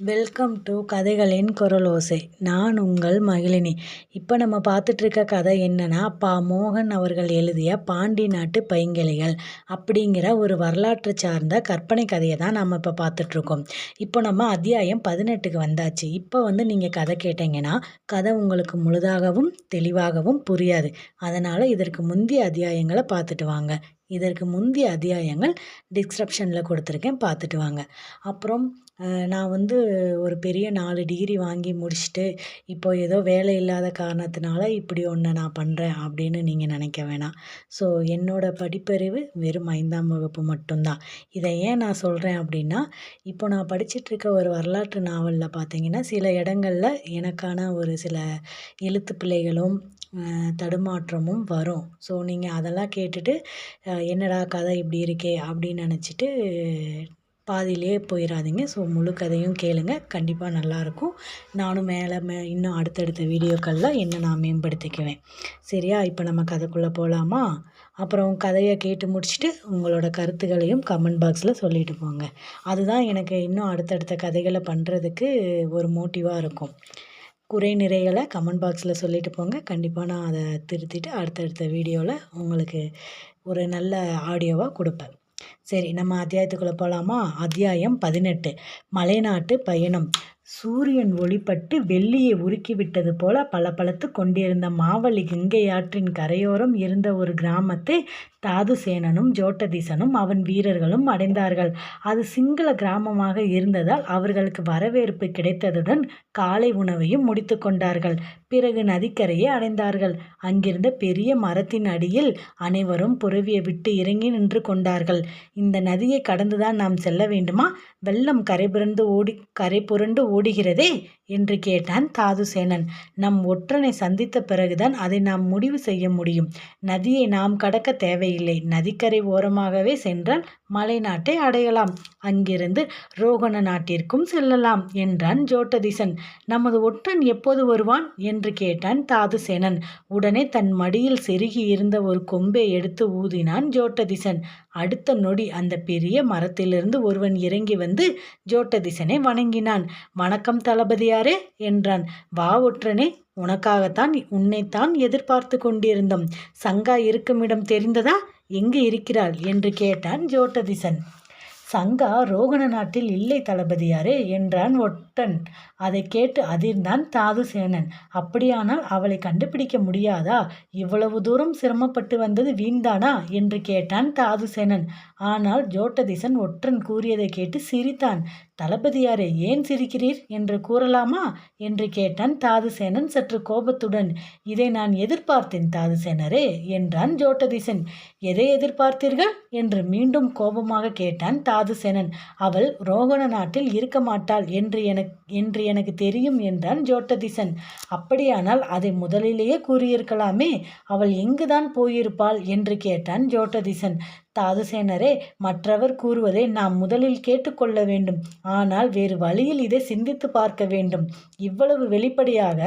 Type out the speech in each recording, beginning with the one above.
Welcome to கதைகளின் குரலோசை நான் உங்கள் மகிழினி. இப்போ நம்ம பார்த்துட்ருக்க கதை என்னென்னா பா மோகன் அவர்கள் எழுதிய பாண்டி நாட்டு பைங்கிளிகள் அப்படிங்கிற ஒரு வரலாற்று சார்ந்த கற்பனை கதையை தான் நம்ம இப்போ பார்த்துட்ருக்கோம். இப்போ நம்ம அத்தியாயம் பதினெட்டுக்கு வந்தாச்சு. இப்போ வந்து நீங்கள் கதை கேட்டிங்கன்னா கதை உங்களுக்கு முழுதாகவும் தெளிவாகவும் புரியாது. அதனால் இதற்கு முந்தைய அத்தியாயங்களை பார்த்துட்டு வாங்க. இதற்கு முந்தைய அத்தியாயங்கள் டிஸ்கிரிப்ஷனில் கொடுத்துருக்கேன். பார்த்துட்டு வாங்க. அப்புறம் நான் வந்து ஒரு பெரிய நாலு டிகிரி வாங்கி முடிச்சுட்டு இப்போ ஏதோ வேலை இல்லாத காரணத்தினால இப்படி ஒன்று நான் பண்ணுறேன் அப்படின்னு நீங்கள் நினைக்க வேணாம். ஸோ என்னோடய படிப்பறிவு வெறும் ஐந்தாம் வகுப்பு மட்டும்தான். இதை ஏன் நான் சொல்கிறேன் அப்படின்னா இப்போ நான் படிச்சிட்ருக்க ஒரு வரலாற்று நாவலில் பார்த்தீங்கன்னா சில இடங்களில் எனக்கான ஒரு சில எழுத்து பிள்ளைகளும் தடுமாற்றமும் வரும். ஸோ நீங்கள் அதெல்லாம் கேட்டுட்டு என்னடா கதை இப்படி இருக்கே? அப்படின்னு நினச்சிட்டு பாதியிலே போயிடாதீங்க ஸோ முழு கதையும் கேளுங்கள் கண்டிப்பாக நல்லாயிருக்கும் நானும் மேலே மே இன்னும் அடுத்தடுத்த வீடியோக்களில் என்ன நான் மேம்படுத்திக்குவேன். சரியா? இப்போ நம்ம கதைக்குள்ளே போகலாமா அப்புறம் கதையை கேட்டு முடிச்சுட்டு உங்களோட கருத்துக்களையும் கமெண்ட் பாக்ஸில் சொல்லிட்டு போங்க. அதுதான் எனக்கு இன்னும் அடுத்தடுத்த கதைகளை பண்ணுறதுக்கு ஒரு மோட்டிவாக இருக்கும். குறை நிறைகளை கமெண்ட் பாக்ஸில் சொல்லிட்டு போங்க. கண்டிப்பாக நான் அதை திருத்திட்டு அடுத்தடுத்த வீடியோவில் உங்களுக்கு ஒரு நல்ல ஆடியோவாக கொடுப்பேன். சரி நம்ம அத்தியாயத்துக்குள்ளே போகலாமா அத்தியாயம் பதினெட்டு. மலைநாட்டு பயணம். சூரியன் ஒளிப்பட்டு வெள்ளியை உருக்கிவிட்டது போல பளபளத்து கொண்டிருந்த மாவலி கங்கை ஆற்றின் கரையோரம் இருந்த ஒரு கிராமத்தை தாதுசேனனும் ஜோட்டதிசனும் அவன் வீரர்களும் அடைந்தார்கள். அது சிங்கள கிராமமாக இருந்ததால் அவர்களுக்கு வரவேற்பு கிடைத்ததுடன் காலை உணவையும் முடித்து கொண்டார்கள். பிறகு நதிக்கரையை அடைந்தார்கள். அங்கிருந்த பெரிய மரத்தின் அடியில் அனைவரும் புறவியை விட்டு இறங்கி நின்று கொண்டார்கள். இந்த நதியை கடந்துதான் நாம் செல்ல வேண்டுமா? வெள்ளம் கரை புரண்டு ஓடி கரை புரண்டு ஓடுகிறதே? என்று கேட்டான் தாதுசேனன். நம் ஒற்றனை சந்தித்த பிறகுதான் அதை நாம் முடிவு செய்ய முடியும். நதியை நாம் கடக்க தேவை தேவையில்லை நதிக்கரை ஓரமாகவே சென்றால் மலை நாட்டை அடையலாம். அங்கிருந்து ரோகண நாட்டிற்கும் செல்லலாம் என்றான் ஜோட்டதிசன். நமது ஒற்றன் எப்போது வருவான்? என்று கேட்டான் தாதுசேனன். உடனே தன் மடியில் செருகி இருந்த ஒரு கொம்பை எடுத்து ஊதினான் ஜோட்டதிசன். அடுத்த நொடி அந்த பெரிய மரத்திலிருந்து ஒருவன் இறங்கி வந்து ஜோட்டதிசனை வணங்கினான். வணக்கம் தளபதியாரே என்றான். வா ஒற்றனே உனக்காகத்தான் உன்னைத்தான் எதிர்பார்த்து கொண்டிருந்தோம். சங்கா இருக்குமிடம் தெரிந்ததா? எங்கு இருக்கிறாள்? என்று கேட்டான் ஜோட்டதிசன். சங்கா ரோகண நாட்டில் இல்லை தளபதியாரே என்றான் ஒட்டன். அதை கேட்டு அதிர்ந்தான் தாதுசேனன். அப்படியானால் அவளை கண்டுபிடிக்க முடியாதா? இவ்வளவு தூரம் சிரமப்பட்டு வந்தது வீண்தானா? என்று கேட்டான் தாதுசேனன். ஆனால் ஜோட்டதிசன் ஒற்றன் கூறியதை கேட்டு சிரித்தான். தளபதியாரே ஏன் சிரிக்கிறீர் என்று கூறலாமா? என்று கேட்டான் தாதுசேனன் சற்று கோபத்துடன். இதை நான் எதிர்பார்த்தேன் தாதுசேனரே என்றான் ஜோட்டதிசன். எதை எதிர்பார்த்தீர்கள்? என்று மீண்டும் கோபமாக கேட்டான் தாதுசேனன். அவள் ரோகண நாட்டில் இருக்க மாட்டாள் என்று எனக்கு என்று எனக்கு தெரியும் என்றான் ஜோட்டதிசன். அப்படியானால் அதை முதலிலேயே கூறியிருக்கலாமே அவள் எங்குதான் போயிருப்பாள்? என்று கேட்டான் ஜோட்டதிசன். தாதுசேனரே மற்றவர் கூறுவதை நாம் முதலில் கேட்டுக்கொள்ள வேண்டும். ஆனால் வேறு வழியில் இதை சிந்தித்து பார்க்க வேண்டும். இவ்வளவு வெளிப்படையாக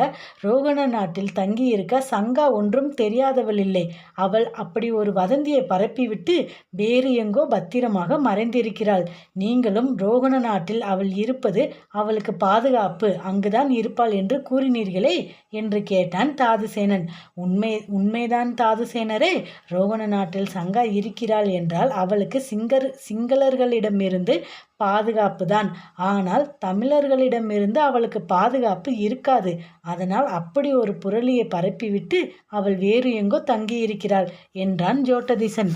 ரோகண நாட்டில் தங்கியிருக்க சங்கா ஒன்றும் தெரியாதவள் இல்லை. அவள் அப்படி ஒரு வதந்தியை பரப்பிவிட்டு வேறு எங்கோ பத்திரமாக மறைந்திருக்கிறாள். நீங்களும் ரோகண நாட்டில் அவள் இருப்பது அவளுக்கு பாதுகாப்பு. அங்குதான் இருப்பாள் என்று கூறினீர்களே என்று கேட்டான் தாதுசேனன். உண்மை உண்மைதான் தாதுசேனரே ரோகண நாட்டில் சங்கா இருக்கிறாள் என்றால் அவளுக்கு சிங்கர் சிங்களர்களிடமிருந்து பாதுகாப்பு தான் ஆனால் தமிழர்களிடமிருந்து அவளுக்கு பாதுகாப்பு இருக்காது. அதனால் அப்படி ஒரு புரளியை பரப்பிவிட்டு அவள் வேறு எங்கோ தங்கியிருக்கிறாள் என்றான் ஜோட்டதிசன்.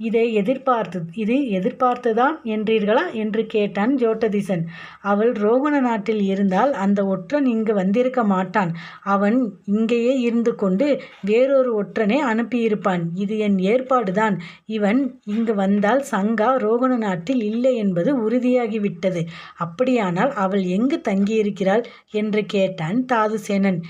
இதை எதிர்பார்த்து இது எதிர்பார்த்துதான் என்றீர்களா? என்று கேட்டான் ஜோட்டதிசன். அவள் ரோகண நாட்டில் இருந்தால் அந்த ஒற்றன் இங்கு வந்திருக்க மாட்டான். அவன் இங்கேயே இருந்து கொண்டு வேறொரு ஒற்றனை அனுப்பியிருப்பான். இது என் ஏற்பாடுதான். இவன் இங்கு வந்தால் சங்கா ரோகண நாட்டில் இல்லை என்பது உறுதியாகிவிட்டது. அப்படியானால் அவள் எங்கு தங்கியிருக்கிறாள்? என்று கேட்டான் தாதுசேனன்.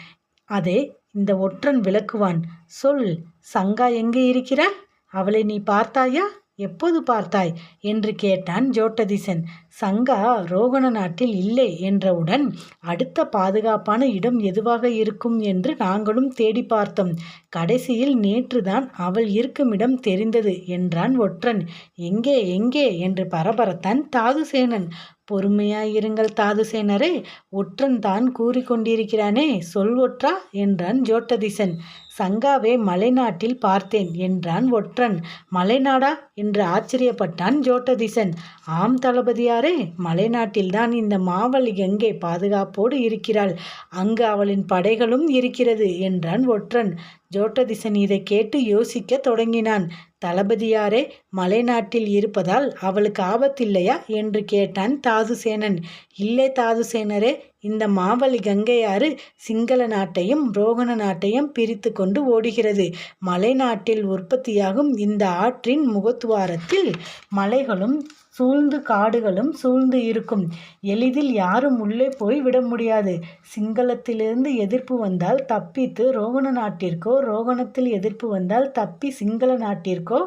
அதை இந்த ஒற்றன் விளக்குவான். சொல் சங்கா எங்கே இருக்கிறாள்? அவளை நீ பார்த்தாயா? எப்போது பார்த்தாய்? என்று கேட்டான் ஜோட்டதிசன். சங்கா ரோகண நாட்டில் இல்லை என்றவுடன் அடுத்த பாதுகாப்பான இடம் எதுவாக இருக்கும் என்று நாங்களும் தேடி பார்த்தோம். கடைசியில் நேற்றுதான் அவள் இருக்கும் இடம் தெரிந்தது என்றான் ஒற்றன். எங்கே எங்கே? என்று பரபரத்தான் தாதுசேனன். பொறுமையாயிருங்கள் தாதுசேனரே ஒற்றன் தான் கூறிக்கொண்டிருக்கிறானே சொல் ஒற்றா? என்றான் ஜோட்டதிசன். சங்காவை மலைநாட்டில் பார்த்தேன் என்றான் ஒற்றன். மலைநாடா? என்று ஆச்சரியப்பட்டான் ஜோட்டதிசன். ஆம் தளபதியாரே மலைநாட்டில்தான் இந்த மாவல் கங்கை பாதுகாப்போடு இருக்கிறாள். அங்கு அவளின் படைகளும் இருக்கிறது என்றான் ஒற்றன். ஜோட்டதிசன் இதை கேட்டு யோசிக்கத் தொடங்கினான். தளபதியாரே மலைநாட்டில் இருப்பதால் அவளுக்கு ஆபத்தில்லையா? என்று கேட்டான் தாதுசேனன். இல்லை தாதுசேனரே இந்த மாவழி கங்கையாறு சிங்கள நாட்டையும் ரோகண நாட்டையும் பிரித்து கொண்டு ஓடுகிறது. மலைநாட்டில் உற்பத்தியாகும் இந்த ஆற்றின் முகத்துவாரத்தில் மலைகளும் சூழ்ந்து காடுகளும் சூழ்ந்து இருக்கும். எளிதில் யாரும் உள்ளே போய் விட முடியாது. சிங்களத்திலிருந்து எதிர்ப்பு வந்தால் தப்பித்து ரோகண நாட்டிற்கோ ரோகணத்தில் எதிர்ப்பு வந்தால் தப்பி சிங்கள நாட்டிற்கோ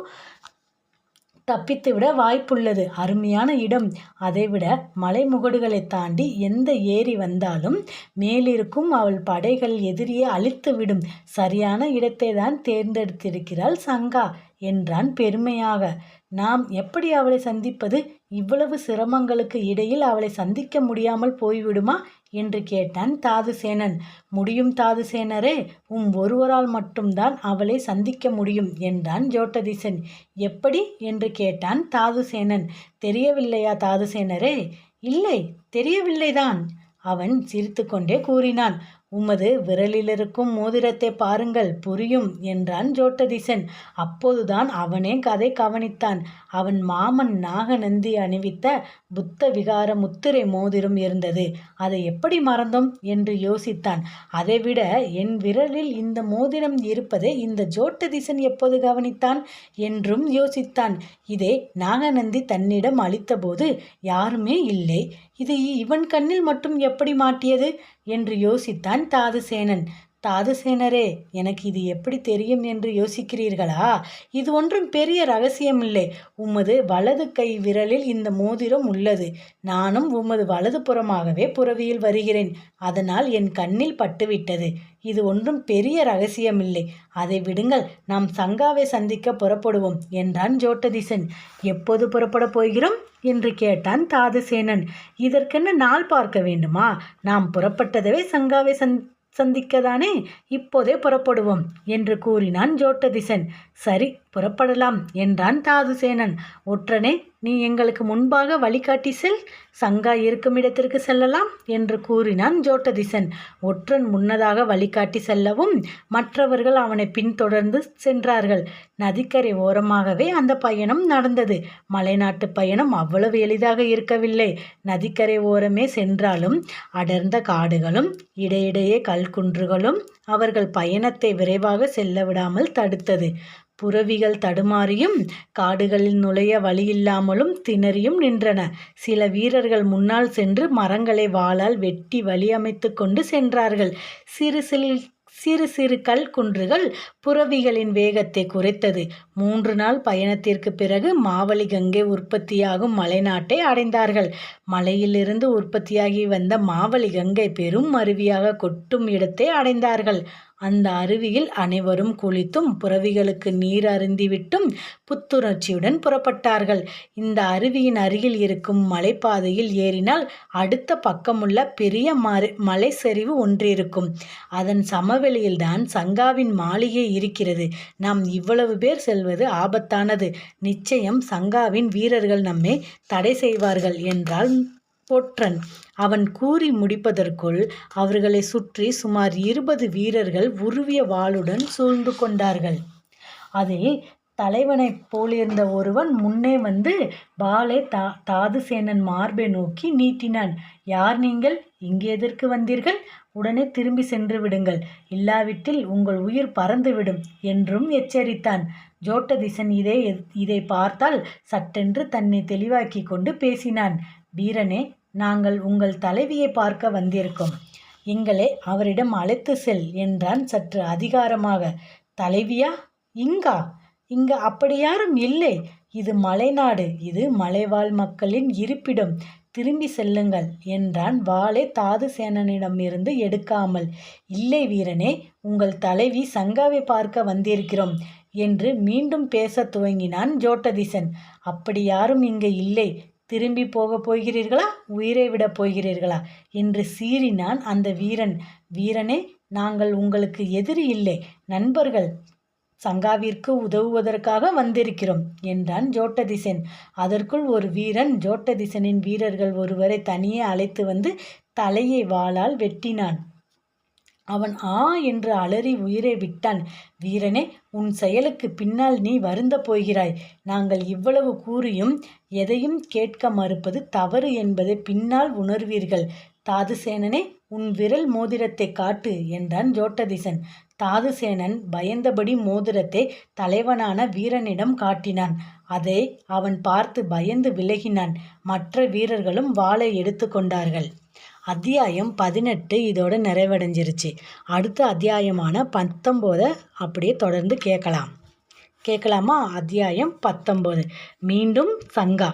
தப்பித்துவிட வாய்ப்புள்ளது. அருமையான இடம். அதைவிட மலைமுகடுகளை தாண்டி எந்த ஏரி வந்தாலும் மேலிருக்கும் அவள் படைகள் எதிரியை அழித்துவிடும் சரியான இடத்தை தான் தேர்ந்தெடுத்திருக்கிறாள் சங்கா என்றான் பெருமையாக. நாம் எப்படி அவளை சந்திப்பது? இவ்வளவு சிரமங்களுக்கு இடையில் அவளை சந்திக்க முடியாமல் போய்விடுமா? என்று கேட்டான் தாதுசேனன். முடியும் தாதுசேனரே உம் ஒருவரால் மட்டும்தான் அவளை சந்திக்க முடியும் என்றான் ஜோட்டதிசன். எப்படி? என்று கேட்டான் தாதுசேனன். தெரியவில்லையா தாதுசேனரே? இல்லை தெரியவில்லைதான் அவன் சிரித்துக்கொண்டே கூறினான். உமது விரலிலிருக்கும் மோதிரத்தை பாருங்கள் புரியும் என்றான் ஜோட்டதிசன். அப்போதுதான் அவனே கதை கவனித்தான். அவன் மாமன் நாகநந்தி அணிவித்த புத்த விகார முத்திரை மோதிரம் இருந்தது. அதை எப்படி மறந்தோம்? என்று யோசித்தான். அதைவிட என் விரலில் இந்த மோதிரம் இருப்பதை இந்த ஜோட்டதிசன் எப்போது கவனித்தான்? என்றும் யோசித்தான். இதை நாகநந்தி தன்னிடம் அளித்தபோது யாருமே இல்லை. இது இவன் கண்ணில் மட்டும் எப்படி மாட்டியது? என்று யோசித்தான் தாதுசேனன். தாதுசேனரே எனக்கு இது எப்படி தெரியும் என்று யோசிக்கிறீர்களா? இது ஒன்றும் பெரிய ரகசியமில்லை. உமது வலது கை விரலில் இந்த மோதிரம் உள்ளது. நானும் உமது வலது புறமாகவே புறவியில் வருகிறேன். அதனால் என் கண்ணில் பட்டுவிட்டது. இது ஒன்றும் பெரிய ரகசியமில்லை. அதை விடுங்கள். நாம் சங்காவை சந்திக்க புறப்படுவோம் என்றான் ஜோட்டதிசன். எப்போது புறப்படப் போகிறோம்? என்று கேட்டான் தாதுசேனன். இதற்கென்ன நாள் பார்க்க வேண்டுமா? நாம் புறப்பட்டதவே சங்காவை சந் சந்திக்கதானே? இப்போதே புறப்படுவோம் என்று கூறினான் ஜோட்டதிசன். சரி புறப்படலாம் என்றான் தாதுசேனன். ஒற்றனே நீ எங்களுக்கு முன்பாக வழிகாட்டி செல் சங்கா இருக்கும் இடத்திற்கு செல்லலாம் என்று கூறினான் ஜோட்டதிசன். ஒற்றன் முன்னதாக வழிகாட்டி செல்லவும் மற்றவர்கள் அவனை பின்தொடர்ந்து சென்றார்கள். நதிக்கரை ஓரமாகவே அந்த பயணம் நடந்தது. மலைநாட்டு பயணம் அவ்வளவு எளிதாக இருக்கவில்லை. நதிக்கரை ஓரமே சென்றாலும் அடர்ந்த காடுகளும் இடையிடையே கல்குன்றுகளும் அவர்கள் பயணத்தை விரைவாக செல்ல விடாமல் தடுத்தது. புறவிகள் தடுமாறியும் காடுகளில் நுழைய வழியில்லாமலும் திணறியும் நின்றன. சில வீரர்கள் முன்னால் சென்று மரங்களை வாளால் வெட்டி வழியமைத்து கொண்டு சென்றார்கள். சிறு சிறு சிறு சிறு கல் குன்றுகள் புறவிகளின் வேகத்தை குறைத்தது. மூன்று நாள் பயணத்திற்கு பிறகு மாவலி கங்கை உற்பத்தியாகும் மலைநாட்டை அடைந்தார்கள். மலையிலிருந்து உற்பத்தியாகி வந்த மாவலி கங்கை பெரும் அருவியாக கொட்டும் இடத்தை அடைந்தார்கள். அந்த அருவியில் அனைவரும் குளித்தும் புறவிகளுக்கு நீர் அருந்திவிட்டும் புத்துணர்ச்சியுடன் புறப்பட்டார்கள். இந்த அருவியின் அருகில் இருக்கும் மலைப்பாதையில் ஏறினால் அடுத்த பக்கமுள்ள பெரிய மறு மலை சரிவு ஒன்றிருக்கும். அதன் சமவெளியில்தான் சங்காவின் மாளிகை இருக்கிறது. நாம் இவ்வளவு பேர் செல்வது ஆபத்தானது. நிச்சயம் சங்காவின் வீரர்கள் நம்மை தடை செய்வார்கள் என்றால் பொற்றன். அவன் கூறி முடிப்பதற்குள் அவர்களை சுற்றி சுமார் இருபது வீரர்கள் உருவிய வாளுடன் சூழ்ந்து கொண்டார்கள். அதில் தலைவனைப் போலிருந்த ஒருவன் முன்னே வந்து பாலை தா தாதுசேனன் மார்பை நோக்கி நீட்டினான். யார் நீங்கள்? இங்கே எதற்கு வந்தீர்கள்? உடனே திரும்பி சென்று விடுங்கள். இல்லாவிட்டில் உங்கள் உயிர் பறந்துவிடும் என்றும் எச்சரித்தான். ஜோட்டதிசன் இதை இதை பார்த்தால் சட்டென்று தன்னை தெளிவாக்கி கொண்டு பேசினான். வீரனே நாங்கள் உங்கள் தலைவியை பார்க்க வந்திருக்கோம். எங்களை அவரிடம் அழைத்து செல் என்றான் சற்று அதிகாரமாக. தலைவியா? இங்கா? இங்கு அப்படி யாரும் இல்லை. இது மலைநாடு. இது மலைவாழ் மக்களின் இருப்பிடம். திரும்பி செல்லுங்கள் என்றான் வாளை தாது சேனனிடமிருந்து எடுக்காமல். இல்லை வீரனே உங்கள் தலைவி சங்காவை பார்க்க வந்திருக்கிறோம் என்று மீண்டும் பேசத் துவங்கினான் ஜோட்டதிசன். அப்படி யாரும் இங்கு இல்லை. திரும்பி போகப் போகிறீர்களா? உயிரை விடப் போகிறீர்களா? என்று சீறினான் அந்த வீரன். வீரனே நாங்கள் உங்களுக்கு எதிரி இல்லை. நண்பர்கள் சங்காவிற்கு உதவுவதற்காக வந்திருக்கிறோம் என்றான் ஜோட்டதிசன். அதற்குள் ஒரு வீரன் ஜோட்டதிசனின் வீரர்கள் ஒருவரை தனியே அழைத்து வந்து தலையை வாளால் வெட்டினான். அவன் ஆ என்று அலறி உயிரை விட்டான். வீரனே உன் செயலுக்கு பின்னால் நீ வருந்த போகிறாய். நாங்கள் இவ்வளவு கூறியும் எதையும் கேட்க மறுப்பது தவறு என்பதை பின்னால் உணர்வீர்கள். தாதுசேனனே உன் விரல் மோதிரத்தை காட்டு என்றான் ஜோட்டதிசன். தாதுசேனன் பயந்தபடி மோதிரத்தை தலைவனான வீரனிடம் காட்டினான். அதை அவன் பார்த்து பயந்து விலகினான். மற்ற வீரர்களும் வாளை எடுத்து கொண்டார்கள். அத்தியாயம் பதினெட்டு இதோட நிறைவடைஞ்சிருச்சு. அடுத்த அத்தியாயமான பத்தொம்போதை அப்படியே தொடர்ந்து கேட்கலாம். கேட்கலாமா? அத்தியாயம் பத்தொம்போது. மீண்டும் சங்கா.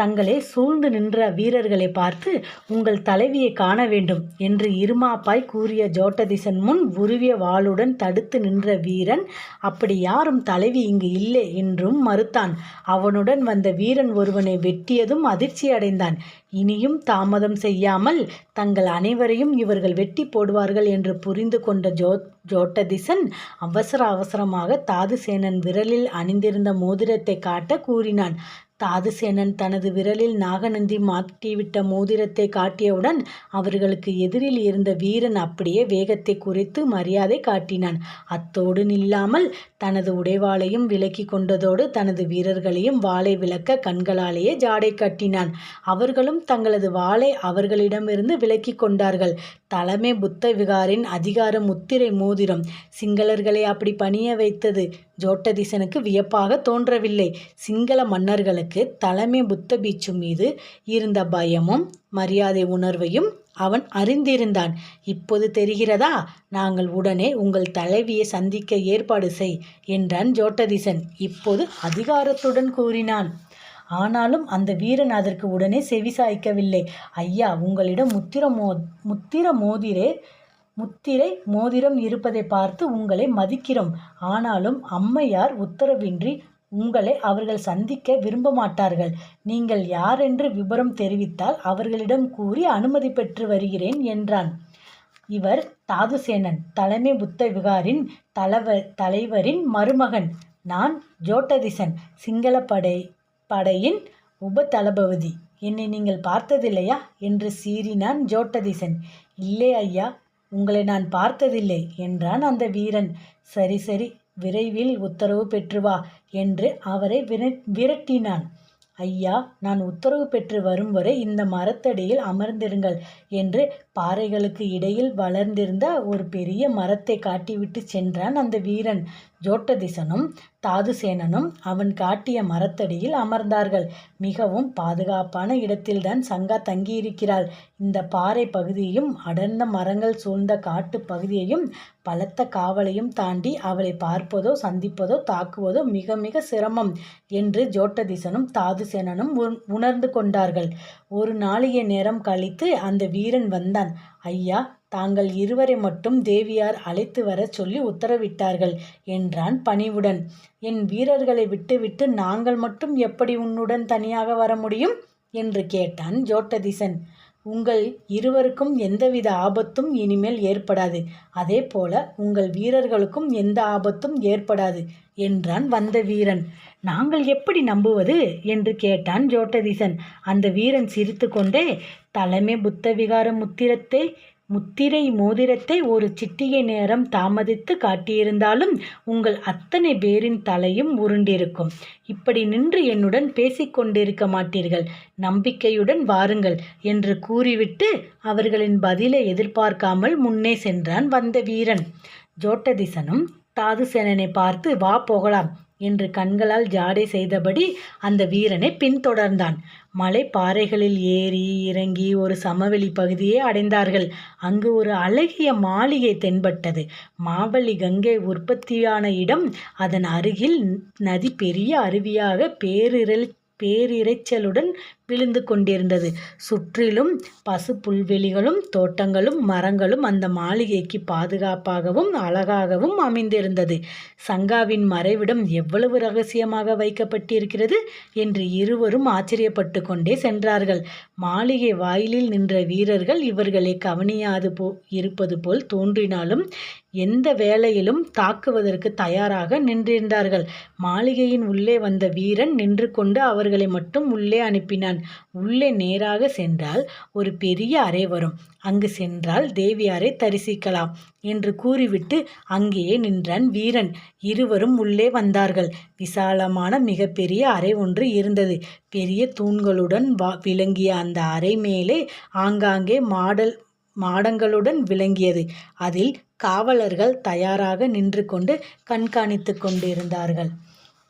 தங்களை சூழ்ந்து நின்ற வீரர்களை பார்த்து உங்கள் தலைவியை காண வேண்டும் என்று இருமாப்பாய் கூறிய ஜோட்டதிசன் முன் உருவிய வாளுடன் தடுத்து நின்ற வீரன் அப்படி யாரும் தலைவி இங்கு இல்லை என்றும் மறுத்தான். அவனுடன் வந்த வீரன் ஒருவனை வெட்டியதும் அதிர்ச்சி அடைந்தான். இனியும் தாமதம் செய்யாமல் தங்கள் அனைவரையும் இவர்கள் வெட்டி போடுவார்கள் என்று புரிந்து கொண்ட ஜோ ஜோட்டதிசன் அவசர அவசரமாக தாதுசேனன் விரலில் அணிந்திருந்த மோதிரத்தை காட்ட கூறினான். தாதுசேனன் தனது விரலில் நாகநந்தி மாட்டிவிட்ட மோதிரத்தை காட்டியவுடன் அவர்களுக்கு எதிரில் இருந்த வீரன் அப்படியே வேகத்தை குறைத்து மரியாதை காட்டினான். அத்தோடு நில்லாமல் தனது உடைவாளையும் விலக்கி கொண்டதோடு தனது வீரர்களையும் வாளை விளக்க கண்களாலேயே ஜாடை கட்டினான். அவர்களும் தங்களது வாளை அவர்களிடமிருந்து விலக்கி கொண்டார்கள். தலைமை புத்த விகாரின் அதிகார முத்திரை மோதிரம். சிங்களர்களை அப்படி பணிய வைத்தது ஜோட்டதிசனுக்கு வியப்பாக தோன்றவில்லை. சிங்கள மன்னர்களுக்கு தலைமை புத்த பீச்சு மீது இருந்த பயமும் மரியாதை உணர்வையும் அவன் அறிந்திருந்தான். இப்போது தெரிகிறதா? நாங்கள் உடனே உங்கள் தலைவியை சந்திக்க ஏற்பாடு செய் என்றான் ஜோட்டதிசன். இப்போது அதிகாரத்துடன் கூறினான். ஆனாலும் அந்த வீரன் அதற்கு உடனே செவிசாய்க்கவில்லை ஐயா உங்களிடம் முத்திர மோ முத்திர மோதிரே முத்திரை மோதிரம் இருப்பதை பார்த்து உங்களை மதிக்கிறோம். ஆனாலும் அம்மையார் உத்தரவின்றி உங்களை அவர்கள் சந்திக்க விரும்ப மாட்டார்கள் நீங்கள் யாரென்று விபரம் தெரிவித்தால் அவர்களிடம் கூறி அனுமதி பெற்று வருகிறேன் என்றான். இவர் தாதுசேனன் தலைமை புத்த விகாரின் தலைவர் தலைவரின் மருமகன். நான் ஜோட்டதிசன் சிங்கள படை படையின் உப தளபதி என்னை நீங்கள் பார்த்ததில்லையா? என்று சீறினான் ஜோட்டதிசன். இல்லை ஐயா உங்களை நான் பார்த்ததில்லை என்றான் அந்த வீரன். சரி சரி விரைவில் உத்தரவு பெற்று வா என்று அவரை விரட்டினான். ஐயா நான் உத்தரவு பெற்று வரும் வரை இந்த மரத்தடியில் அமர்ந்திருங்கள் என்று பாறைகளுக்கு இடையில் வளர்ந்திருந்த ஒரு பெரிய மரத்தை காட்டிவிட்டு சென்றான் அந்த வீரன். ஜோட்டதிசனும் தாதுசேனனும் அவன் காட்டிய மரத்தடியில் அமர்ந்தார்கள். மிகவும் பாதுகாப்பான இடத்தில்தான் சங்கா தங்கியிருக்கிறாள். இந்த பாறை பகுதியையும் அடர்ந்த மரங்கள் சூழ்ந்த காட்டு பகுதியையும் பலத்த காவலையும் தாண்டி அவளை பார்ப்பதோ சந்திப்பதோ தாக்குவதோ மிக மிக சிரமம் என்று ஜோட்டதிசனும் தாதுசேனனும் உணர்ந்து கொண்டார்கள். ஒரு நாளிகை நேரம் கழித்து அந்த வீரன் வந்தான். ஐயா தாங்கள் இருவரை மட்டும் தேவியார் அழைத்து வரச் சொல்லி உத்தரவிட்டார்கள் என்றான் பணிவுடன். என் வீரர்களை விட்டுவிட்டு நாங்கள் மட்டும் எப்படி உன்னுடன் தனியாக வர முடியும்? என்று கேட்டான் ஜோட்டதிசன். உங்கள் இருவருக்கும் எந்தவித ஆபத்தும் இனிமேல் ஏற்படாது. அதே போல உங்கள் வீரர்களுக்கும் எந்த ஆபத்தும் ஏற்படாது என்றான் வந்த வீரன். நாங்கள் எப்படி நம்புவது? என்று கேட்டான் ஜோட்டதிசன். அந்த வீரன் சிரித்துக்கொண்டே தலைமை புத்த விகார முத்திரத்தை முத்திரை மோதிரத்தை ஒரு சிட்டிகை நேரம் தாமதித்து காட்டியிருந்தாலும் உங்கள் அத்தனை பேரின் தலையும் உருண்டிருக்கும். இப்படி நின்று என்னுடன் பேசிக்கொண்டிருக்க மாட்டீர்கள். நம்பிக்கையுடன் வாருங்கள் என்று கூறிவிட்டு அவர்களின் பதிலை எதிர்பார்க்காமல் முன்னே சென்றான் வந்த வீரன். ஜோட்டதிசனும் தாதுசேனனை பார்த்து வா போகலாம் என்று கண்களால் ஜாடை செய்தபடி அந்த வீரனை பின்தொடர்ந்தான். மலை பாறைகளில் ஏறி இறங்கி ஒரு சமவெளி பகுதியை அடைந்தார்கள். அங்கு ஒரு அழகிய மாளிகை தென்பட்டது. மாவழி கங்கை உற்பத்தியான இடம். அதன் அருகில் நதி பெரிய அருவியாக பேரிரல் பேரிரைச்சலுடன் விழுந்து கொண்டிருந்தது. சுற்றிலும் பசு புல்வெளிகளும் தோட்டங்களும் மரங்களும் அந்த மாளிகைக்கு பாதுகாப்பாகவும் அழகாகவும் அமைந்திருந்தது. சங்காவின் மறைவிடம் எவ்வளவு ரகசியமாக வைக்கப்பட்டிருக்கிறது என்று இருவரும் ஆச்சரியப்பட்டு கொண்டே சென்றார்கள். மாளிகை வாயிலில் நின்ற வீரர்கள் இவர்களை கவனியாது போ இருப்பது போல் தோன்றினாலும் எந்த வேளையிலும் தாக்குவதற்கு தயாராக நின்றிருந்தார்கள். மாளிகையின் உள்ளே வந்த வீரன் நின்று கொண்டு அவர்களை மட்டும் உள்ளே அனுப்பினான். உள்ளே நேராக சென்றால் ஒரு பெரிய அறை வரும். அங்கு சென்றால் தேவியாரை தரிசிக்கலாம் என்று கூறிவிட்டு அங்கேயே நின்றான் வீரன். இருவரும் உள்ளே வந்தார்கள். விசாலமான மிகப்பெரிய அறை ஒன்று இருந்தது. பெரிய தூண்களுடன் விளங்கிய அந்த அறை மேலே ஆங்காங்கே மாடல் மாடங்களுடன் விளங்கியது. அதில் காவலர்கள் தயாராக நின்று கொண்டு கண்காணித்து கொண்டிருந்தார்கள்.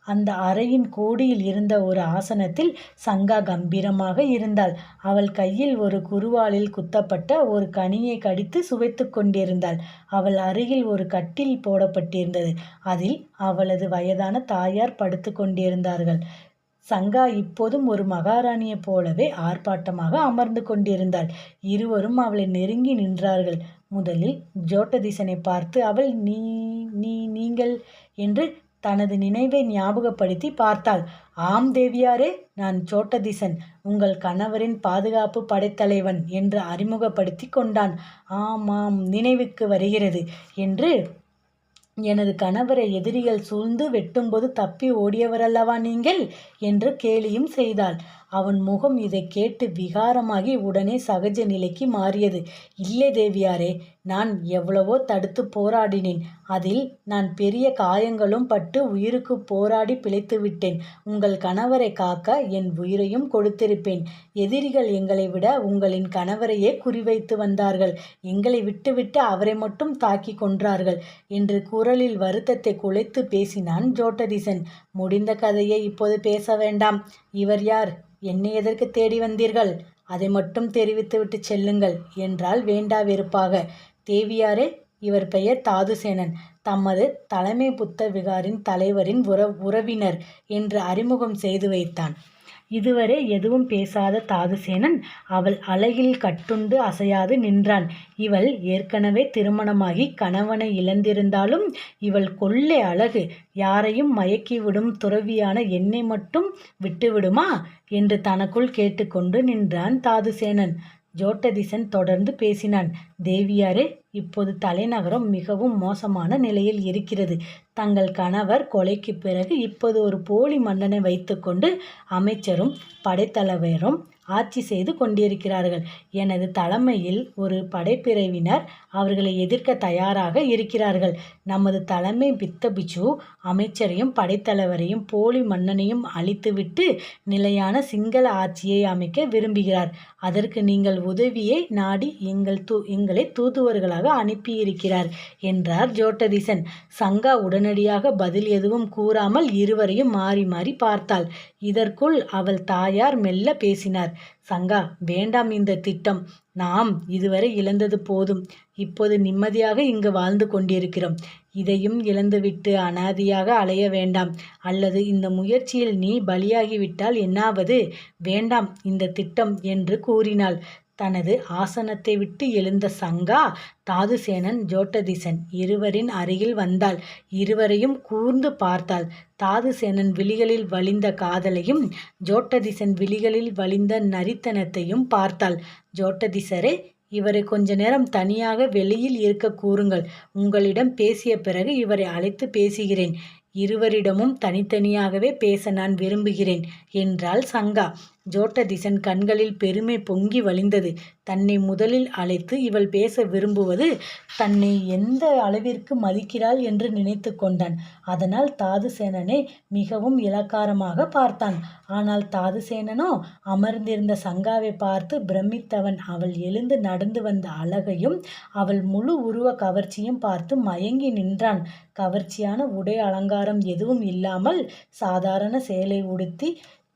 அந்த அறையின் கோடியில் இருந்த ஒரு ஆசனத்தில் சங்கா கம்பீரமாக இருந்தாள். அவள் கையில் ஒரு குருவாலில் குத்தப்பட்ட ஒரு கனியை கடித்து சுவைத்துக் கொண்டிருந்தாள். அவள் அருகில் ஒரு கட்டில் போடப்பட்டிருந்தது. அதில் அவளது வயதான தாயார் படுத்து கொண்டிருந்தார்கள். சங்கா இப்போதும் ஒரு மகாராணியைப் போலவே ஆர்ப்பாட்டமாக அமர்ந்து கொண்டிருந்தாள். இருவரும் அவளை நெருங்கி நின்றார்கள். முதலில் ஜோட்டதிசனைப் பார்த்து அவள் நீ நீ நீங்கள் என்று தனது நினைவை ஞாபகப்படுத்தி பார்த்தாள். ஆம் தேவியாரே நான் சோட்டதிசன் உங்கள் கணவரின் பாதுகாப்பு படைத்தலைவன் என்று அறிமுகப்படுத்தி கொண்டான். ஆம் ஆம் நினைவுக்கு வருகிறது என்று எனது கணவரை எதிரிகள் சூழ்ந்து வெட்டும்போது தப்பி ஓடியவரல்லவா நீங்கள் என்று கேலியும் செய்தாள். அவன் முகம் இதை கேட்டு விகாரமாகி உடனே சகஜ நிலைக்கு மாறியது. இல்லை தேவியாரே நான் எவ்வளவோ தடுத்துப் போராடினேன். அதில் நான் பெரிய காயங்களும் பட்டு உயிருக்குப் போராடி பிழைத்துவிட்டேன். உங்கள் கணவரைக் காக்க என் உயிரையும் கொடுத்திருப்பேன். எதிரிகள் எங்களை விட உங்களின் கணவரையே குறிவைத்து வந்தார்கள். எங்களை விட்டுவிட்டு அவரை மட்டும் தாக்கிக் கொன்றார்கள் என்று குரலில் வருத்தத்தை குலைத்து பேசினான் ஜோட்டதிசன். முடிந்த கதையை இப்போது பேச வேண்டாம். இவர் யார்? என்னை எதற்குத் தேடி வந்தீர்கள்? அதை மட்டும் தெரிவித்துவிட்டுச் செல்லுங்கள் என்றால் வேண்டா வெறுப்பாக. தேவியாரே இவர் பெயர் தாதுசேனன். தமது தலைமை புத்த விகாரின் தலைவரின் உற உறவினர் என்று அறிமுகம் செய்து வைத்தான். இதுவரை எதுவும் பேசாத தாதுசேனன் அவள் அழகில் கட்டுண்டு அசையாது நின்றான். இவள் ஏற்கனவே திருமணமாகி கணவனை இழந்திருந்தாலும் இவள் கொள்ளை அழகு யாரையும் மயக்கிவிடும் துறவியான என்னை மட்டும் விட்டுவிடுமா? என்று தனக்குள் கேட்டுக்கொண்டு நின்றான் தாதுசேனன். ஜோட்டதிசன் தொடர்ந்து பேசினான். தேவியாரே இப்போது தலைநகரம் மிகவும் மோசமான நிலையில் இருக்கிறது. தங்கள் கணவர் கொலைக்கு பிறகு இப்போது ஒரு போலி மன்னனை வைத்துக்கொண்டு அமைச்சரும் படைத்தலைவரும் ஆட்சி செய்து கொண்டிருக்கிறார்கள். எனது தலைமையில் ஒரு படைப்பிரிவினர் அவர்களை எதிர்க்க தயாராக இருக்கிறார்கள். நமது தலைமை பித்தபிச்சு அமைச்சரையும் படைத்தலைவரையும் போலி மன்னனையும் அழித்துவிட்டு நிலையான சிங்கள ஆட்சியை அமைக்க விரும்புகிறார். அதற்கு நீங்கள் உதவியை நாடி எங்கள் தூ எங்களை தூதுவர்களாக அனுப்பியிருக்கிறார் என்றார் ஜோட்டதிசன். சங்கா உடனடியாக பதில் எதுவும் கூறாமல் இருவரையும் மாறி மாறி பார்த்தாள். இதற்குள் அவள் தாயார் மெல்ல பேசினார். சங்கா வேண்டாம் இந்த திட்டம். நாம் இதுவரை இழந்தது போதும். இப்போது நிம்மதியாக இங்கு வாழ்ந்து கொண்டிருக்கிறோம். இதையும் இழந்துவிட்டு அனாதியாக அலைய வேண்டாம். அல்லது இந்த முயற்சியில் நீ பலியாகிவிட்டால் என்னாவது? வேண்டாம் இந்த திட்டம் என்று கூறினாள். தனது ஆசனத்தை விட்டு எழுந்த சங்கா தாதுசேனன் ஜோட்டதிசன் இருவரின் அருகில் வந்தாள். இருவரையும் கூர்ந்து பார்த்தாள். தாதுசேனன் விழிகளில் வழிந்த காதலையும் ஜோட்டதிசன் விழிகளில் வழிந்த நரித்தனத்தையும் பார்த்தாள். ஜோட்டதிசரே இவரை கொஞ்ச நேரம் தனியாக வெளியில் இருக்க கூறுங்கள். உங்களிடம் பேசிய பிறகு இவரை அழைத்து பேசுகிறேன். இருவரிடமும் தனித்தனியாகவே பேச நான் விரும்புகிறேன் என்றாள் சங்கா. ஜோட்டதிசன் கண்களில் பெருமை பொங்கி வழிந்தது. தன்னை முதலில் அழைத்து இவள் பேச விரும்புவது தன்னை எந்த அளவிற்கு மதிக்கிறாள் என்று நினைத்து கொண்டான். அதனால் தாதுசேனனை மிகவும் இளக்காரமாக பார்த்தான். ஆனால் தாதுசேனனோ அமர்ந்திருந்த சங்காவைப் பார்த்து பிரமித்தவன் அவள் எழுந்து நடந்து வந்த அழகையும் அவள் முழு உருவக் கவர்ச்சியும் பார்த்து மயங்கி நின்றான். கவர்ச்சியான உடை அலங்காரம் எதுவும் இல்லாமல் சாதாரண சேலை உடுத்தி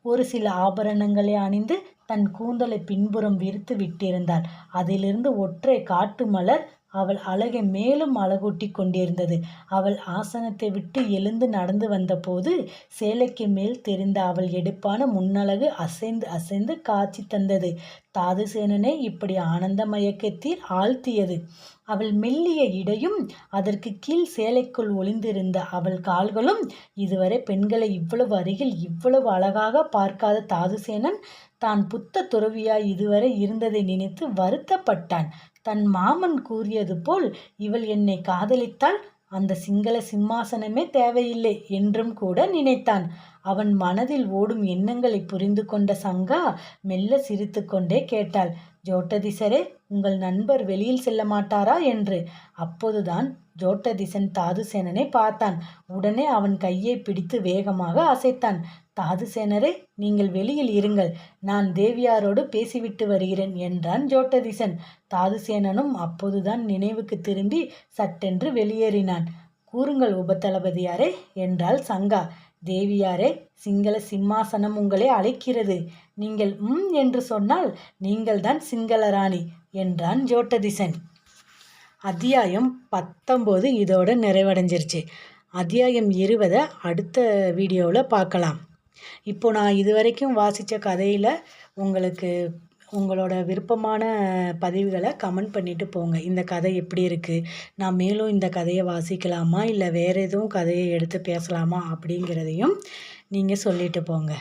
ஒரு சில ஆபரணங்களை அணிந்து தன் கூந்தலை பின்புறம் விரித்து விட்டிருந்தாள். அதிலிருந்து ஒற்றை காட்டு மலர் அவள் அழகை மேலும் அழகூட்டிக் கொண்டிருந்தது. அவள் ஆசனத்தை விட்டு எழுந்து நடந்து வந்தபோது சேலைக்கு மேல் தெரிந்த அவள் எடுப்பான முன்னழகு அசைந்து அசைந்து காட்சி தந்தது. தாதுசேனனை இப்படி ஆனந்த மயக்கத்தில் ஆழ்த்தியது. அவள் மெல்லிய இடையும் அதற்கு கீழ் சேலைக்குள் ஒளிந்திருந்த அவள் கால்களும் இதுவரை பெண்களை இவ்வளவு அருகில் இவ்வளவு அழகாக பார்க்காத தாதுசேனன் தான் புத்த துறவியாய் இதுவரை இருந்ததை நினைத்து வருத்தப்பட்டான். தன் மாமன் கூறியது போல் இவள் என்னை காதலித்தால் அந்த சிங்கள சிம்மாசனமே தேவையில்லை என்றும் கூட நினைத்தான். அவன் மனதில் ஓடும் எண்ணங்களை புரிந்து கொண்ட சங்கா மெல்ல சிரித்துக்கொண்டே கேட்டாள். ஜோட்டதிசரே உங்கள் நண்பர் வெளியில் செல்ல மாட்டாரா? என்று. அப்போதுதான் ஜோட்டதிசன் தாதுசேனனை பார்த்தான். உடனே அவன் கையை பிடித்து வேகமாக அசைத்தான். தாதுசேனரே நீங்கள் வெளியில் இருங்கள். நான் தேவியாரோடு பேசிவிட்டு வருகிறேன் என்றான் ஜோட்டதிசன். தாதுசேனனும் அப்போதுதான் நினைவுக்கு திரும்பி சட்டென்று வெளியேறினான். கூறுங்கள் உபதளபதியாரே என்றாள் சங்கா. தேவியாரே சிங்கள சிம்மாசனம் உங்களை அழைக்கிறது. நீங்கள் ம் என்று சொன்னால் நீங்கள்தான் சிங்கள ராணி என்றான் ஜோட்டதிசன். அத்தியாயம் பத்தொம்போது இதோட நிறைவடைஞ்சிருச்சு. அத்தியாயம் இருபதை அடுத்த வீடியோவில் பார்க்கலாம். இப்போ நான் இது வரைக்கும் வாசித்த கதையில் உங்களுக்கு உங்களோட விருப்பமான பதிவுகளை கமெண்ட் பண்ணிட்டு போங்க. இந்த கதை எப்படி இருக்குது நான் மேலும் இந்த கதையை வாசிக்கலாமா? இல்லை வேறு எதுவும் கதையை எடுத்து பேசலாமா? அப்படிங்கிறதையும் நீங்கள் சொல்லிட்டு போங்க.